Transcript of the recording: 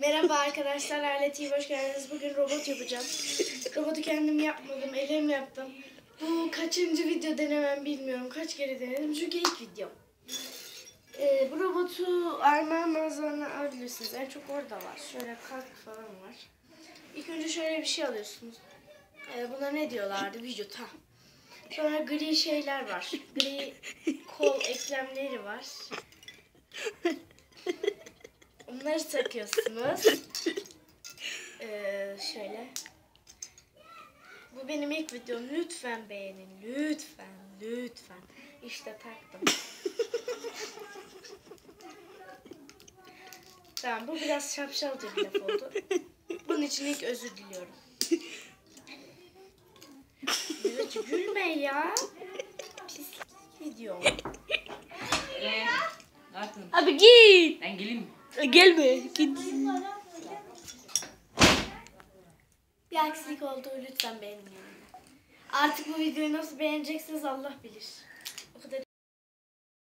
Merhaba arkadaşlar, Aile TV hoş geldiniz. Bugün robot yapacağım. Robotu kendim yapmadım, elim yaptım. Bu kaçıncı video denemem bilmiyorum. Kaç kere denedim çünkü ilk video. Ee, bu robotu Armağan mağazalarına alabilirsiniz. En çok orada var. Şöyle kalk falan var. İlk önce şöyle bir şey alıyorsunuz. Ee, buna ne diyorlardı? Vücut ha. Sonra gri şeyler var. Gri kol eklemleri var. Onları takıyorsunuz. Ee, şöyle. Bu benim ilk videom. Lütfen beğenin. Lütfen. Lütfen. İşte taktım. tamam bu biraz şapşalca bir laf oldu. Bunun için ilk özür diliyorum. Miraç gülme ya. Pis video. Ee, ne yaptın? Abi git. Ben geleyim mi? Gelme. Git. Bir aksilik oldu lütfen beğenin. Artık bu videoyu nasıl beğeneceksiniz Allah bilir.